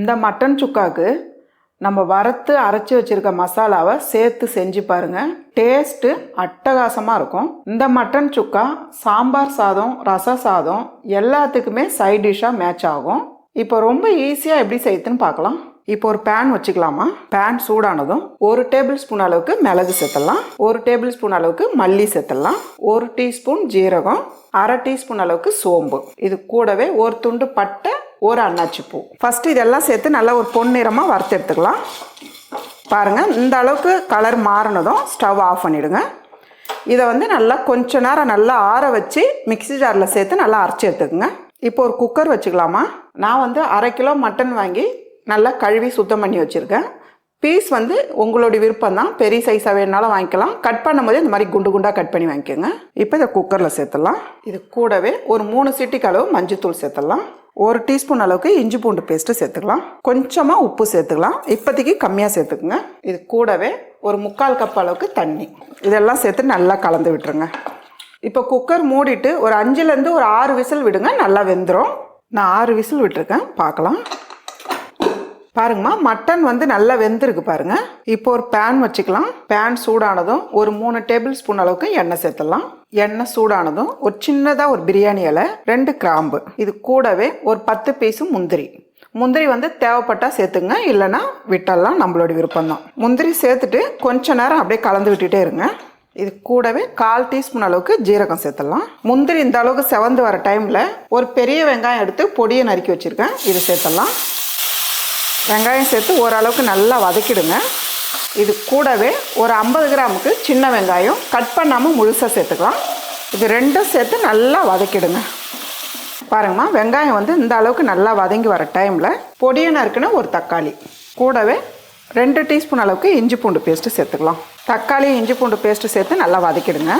இந்த மட்டன் சுக்காவுக்கு நம்ம வறுத்து அரைச்சி வச்சிருக்க மசாலாவை சேர்த்து செஞ்சு பாருங்க. டேஸ்ட்டு அட்டகாசமாக இருக்கும். இந்த மட்டன் சுக்கா சாம்பார் சாதம் ரச சாதம் எல்லாத்துக்குமே சைட் டிஷ்ஷாக மேட்ச் ஆகும். இப்போ ரொம்ப ஈஸியாக எப்படி செய்யுதுன்னு பார்க்கலாம். இப்போ ஒரு பேன் வச்சுக்கலாமா? பேன் சூடானதும் ஒரு டேபிள் ஸ்பூன் அளவுக்கு மிளகு சேர்த்துடலாம். ஒரு டேபிள் ஸ்பூன் அளவுக்கு மல்லி சேர்த்துடலாம். ஒரு டீஸ்பூன் ஜீரகம் அரை டீஸ்பூன் அளவுக்கு சோம்பு. இது கூடவே ஒரு துண்டு பட்டை ஒரு அன்னாச்சி பூ. ஃபஸ்ட்டு இதெல்லாம் சேர்த்து நல்லா ஒரு பொன்னிறமாக வறுத்து எடுத்துக்கலாம். பாருங்கள் இந்த அளவுக்கு கலர் மாறினதும் ஸ்டவ் ஆஃப் பண்ணிவிடுங்க இதை வந்து நல்லா கொஞ்ச நேரம் நல்லா ஆற வச்சு மிக்ஸி ஜாரில் சேர்த்து நல்லா அரைச்சி எடுத்துக்கோங்க. இப்போ ஒரு குக்கர் வச்சுக்கலாமா? நான் வந்து அரை கிலோ மட்டன் வாங்கி நல்லா கழுவி சுத்தம் பண்ணி வச்சுருக்கேன். பீஸ் வந்து உங்களுடைய விருப்பம் தான். பெரிய சைஸாக வேணுனாலும் வாங்கிக்கலாம். கட் பண்ணும்போது இந்த மாதிரி குண்டு குண்டாக கட் பண்ணி வாங்கிக்கோங்க. இப்போ இதை குக்கரில் சேர்த்துடலாம். இது கூடவே ஒரு மூணு சிட்டிக்கு அளவு மஞ்சத்தூள் சேர்த்துடலாம். ஒரு டீஸ்பூன் அளவுக்கு இஞ்சி பூண்டு பேஸ்ட்டு சேர்த்துக்கலாம். கொஞ்சமாக உப்பு சேர்த்துக்கலாம். இப்போதைக்கு கம்மியாக சேர்த்துக்குங்க. இது கூடவே ஒரு முக்கால் கப் அளவுக்கு தண்ணி. இதெல்லாம் சேர்த்து நல்லா கலந்து விட்டுருங்க. இப்போ குக்கர் மூடிட்டு ஒரு அஞ்சுலேருந்து ஒரு ஆறு விசில் விடுங்க. நல்லா வெந்துடும் நான் ஆறு விசில் விட்டுருக்கேன். பார்க்கலாம். பாருங்கம்மா மட்டன் வந்து நல்லா வெந்திருக்கு பாருங்க. இப்போ ஒரு பேன் வச்சுக்கலாம். பேன் சூடானதும் ஒரு மூணு டேபிள் ஸ்பூன் அளவுக்கு எண்ணெய் சேர்த்துடலாம். எண்ணெய் சூடானதும் ஒரு சின்னதாக ஒரு பிரியாணி இலை ரெண்டு கிராம்பு. இது கூடவே ஒரு பத்து பீஸு முந்திரி. முந்திரி வந்து தேவைப்பட்டா சேர்த்துங்க இல்லைன்னா விட்டெல்லாம் நம்மளோட விருப்பம் தான் முந்திரி சேர்த்துட்டு கொஞ்ச நேரம் அப்படியே கலந்து விட்டுட்டே இருங்க. இது கூடவே கால் டீஸ்பூன் அளவுக்கு ஜீரகம் சேர்த்துடலாம். முந்திரி இந்த அளவுக்கு செவந்து வர டைமில் ஒரு பெரிய வெங்காயம் எடுத்து பொடியை நறுக்கி வச்சுருக்கேன். இது சேர்த்துடலாம். வெங்காயம் சேர்த்து ஓரளவுக்கு நல்லா வதக்கிடுங்க. இது கூடவே ஒரு ஐம்பது கிராமுக்கு சின்ன வெங்காயம் கட் பண்ணாமல் முழுசாக சேர்த்துக்கலாம். இது ரெண்டும் சேர்த்து நல்லா வதக்கிடுங்க. பாருங்கம்மா வெங்காயம் வந்து இந்த அளவுக்கு நல்லா வதங்கி வர டைமில் பொடியை நறுக்குன ஒரு தக்காளி. கூடவே ரெண்டு டீஸ்பூன் அளவுக்கு இஞ்சி பூண்டு பேஸ்ட்டு சேர்த்துக்கலாம். தக்காளி இஞ்சி பூண்டு பேஸ்ட்டு சேர்த்து நல்லா வதக்கிடுங்க.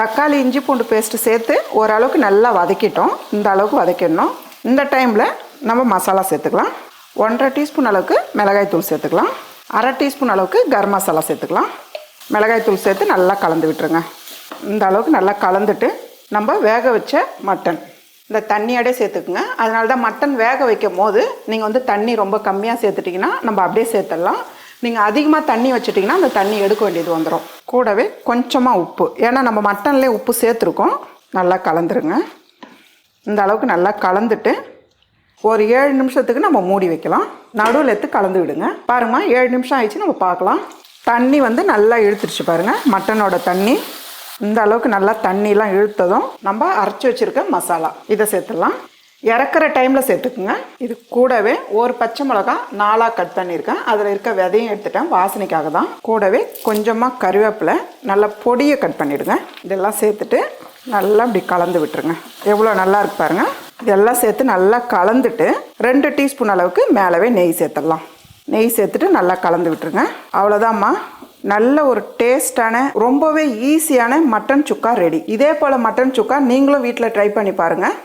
தக்காளி இஞ்சி பூண்டு பேஸ்ட்டு சேர்த்து ஓரளவுக்கு நல்லா வதக்கிட்டோம். இந்த அளவுக்கு வதக்கிடணும். இந்த டைமில் நம்ம மசாலா சேர்த்துக்கலாம். ஒன்றரை டீஸ்பூன் அளவுக்கு மிளகாய் தூள் சேர்த்துக்கலாம். அரை டீஸ்பூன் அளவுக்கு கரம் மசாலா சேர்த்துக்கலாம். மிளகாய் தூள் சேர்த்து நல்லா கலந்து விட்டுருங்க. இந்த அளவுக்கு நல்லா கலந்துட்டு நம்ம வேக வச்ச மட்டன். இந்த தண்ணியோடய சேர்த்துக்குங்க. அதனால தான் மட்டன் வேக வைக்கும் போது நீங்கள் வந்து தண்ணி ரொம்ப கம்மியாக சேர்த்துட்டிங்கன்னா நம்ம அப்படியே சேர்த்துடலாம். நீங்கள் அதிகமாக தண்ணி வச்சிட்டிங்கன்னா அந்த தண்ணி எடுக்க வேண்டியது வந்துடும் கூடவே கொஞ்சமாக உப்பு. ஏன்னா நம்ம மட்டன்லேயே உப்பு சேர்த்துருக்கோம். நல்லா கலந்துருங்க. இந்த அளவுக்கு நல்லா கலந்துட்டு ஒரு ஏழு நிமிஷத்துக்கு நம்ம மூடி வைக்கலாம். நடுவில் எடுத்து கலந்து விடுங்க. பாருங்கம்மா ஏழு நிமிஷம் ஆயிடுச்சு நம்ம பார்க்கலாம். தண்ணி வந்து நல்லா இழுத்துருச்சு பாருங்கள் மட்டனோட தண்ணி. இந்த அளவுக்கு நல்லா தண்ணிலாம் இழுத்ததும் நம்ம அரைச்சி வச்சுருக்க மசாலா. இதை சேர்த்துடலாம். இறக்குற டைமில் சேர்த்துக்குங்க. இது கூடவே ஒரு பச்சை மிளகா நாலாக கட் பண்ணியிருக்கேன். அதில் இருக்க விதையும் எடுத்துட்டேன். வாசனைக்காக தான். கூடவே கொஞ்சமாக கருவேப்பிலை நல்லா பொடியை கட் பண்ணிவிடுங்க இதெல்லாம் சேர்த்துட்டு நல்லா இப்படி கலந்து விட்டுருங்க. எவ்வளோ நல்லா இருக்கு பாருங்கள் இதெல்லாம் சேர்த்து நல்லா கலந்துட்டு ரெண்டு டீஸ்பூன் அளவுக்கு மேலவே நெய் சேர்த்துடலாம். நெய் சேர்த்துட்டு நல்லா கலந்து விட்டுருங்க. அவ்வளோதாம்மா நல்ல ஒரு டேஸ்டான ரொம்பவே ஈஸியான மட்டன் சுக்கா ரெடி. இதே போல் மட்டன் சுக்கா நீங்களும் வீட்டில் ட்ரை பண்ணி பாருங்கள்